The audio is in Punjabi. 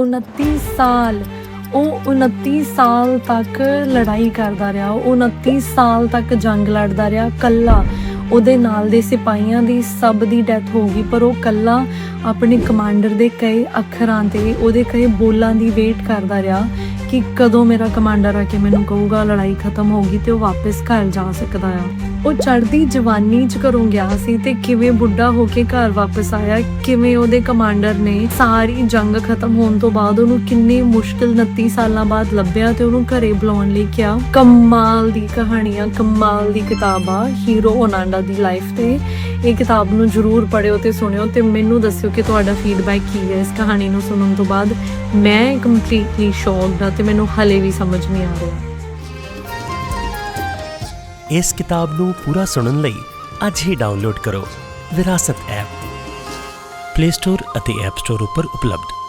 29 ਸਾਲ, ਉਹ 29 ਸਾਲ ਤੱਕ ਲੜਾਈ ਕਰਦਾ ਰਿਹਾ, ਉਹ 29 ਸਾਲ ਤੱਕ ਜੰਗ ਲੜਦਾ ਰਿਹਾ, ਕੱਲਾ। ਉਹਦੇ ਨਾਲ ਦੇ ਸਿਪਾਹੀਆਂ ਦੀ ਸਭ ਦੀ ਡੈਥ ਹੋ ਗਈ, ਪਰ ਉਹ ਕੱਲਾ ਆਪਣੇ ਕਮਾਂਡਰ ਦੇ ਕਈ ਅੱਖਰਾਂ ਤੇ, ਉਹਦੇ ਕਈ ਬੋਲਾਂ ਦੀ ਵੇਟ ਕਰਦਾ ਰਿਹਾ। ਕਿ ਕਦੋਂ ਮੇਰਾ ਕਮਾਂਡਰ ਆ ਕੇ ਮੈਨੂੰ ਕਹੂਗਾ, ਲੜਾਈ ਖਤਮ ਹੋ ਗਈ ਤੇ ਉਹ ਵਾਪਸ ਘਰ ਜਾ ਸਕਦਾ ਆ। ਉਹ ਚੜ੍ਹਦੀ ਜਵਾਨੀ ਚ ਘਰੋਂ ਗਿਆ ਸੀ ਤੇ ਕਿਵੇਂ ਬੁੱਢਾ ਹੋ ਕੇ ਘਰ ਵਾਪਸ ਆਇਆ, ਕਿਵੇਂ ਉਹਦੇ ਕਮਾਂਡਰ ਨੇ ਸਾਰੀ ਜੰਗ ਖਤਮ ਹੋਣ ਤੋਂ ਬਾਅਦ ਉਹਨੂੰ ਕਿੰਨੀ ਮੁਸ਼ਕਿਲ 29 ਸਾਲਾਂ ਬਾਅਦ ਲੱਭਿਆ ਤੇ ਉਹਨੂੰ ਘਰੇ ਬੁਲਾਉਣ ਲਈ ਕਿਹਾ। ਕਮਾਲ ਦੀ ਕਹਾਣੀਆਂ, ਕਮਾਲ ਦੀ ਕਿਤਾਬ ਆ, ਹੀਰੋ ਓਨਾਂਡਾ ਦੀ ਲਾਈਫ ਤੇ। ਇਹ ਕਿਤਾਬ ਨੂੰ ਜਰੂਰ ਪੜਿਓ ਤੇ ਸੁਣਿਓ ਤੇ ਮੈਨੂੰ ਦੱਸਿਓ ਕਿ ਤੁਹਾਡਾ ਫੀਡਬੈਕ ਕੀ ਹੈ ਇਸ ਕਹਾਣੀ ਨੂੰ ਸੁਣਨ ਤੋਂ ਬਾਅਦ। ਮੈਂ ਕੰਪਲੀਟਲੀ ਸ਼ੌਕਡ ਆ ਤੇ ਮੈਨੂੰ ਹਲੇ ਵੀ ਸਮਝ ਨਹੀਂ ਆ ਰਿਹਾ। ਇਸ ਕਿਤਾਬ ਨੂੰ ਪੂਰਾ ਸੁਣਨ ਲਈ ਅੱਜ ਹੀ ਡਾਊਨਲੋਡ ਕਰੋ ਵਿਰਾਸਤ ਐਪ ਪਲੇ ਸਟੋਰ ਅਤੇ ਐਪ ਸਟੋਰ ਉੱਪਰ ਉਪਲਬਧ।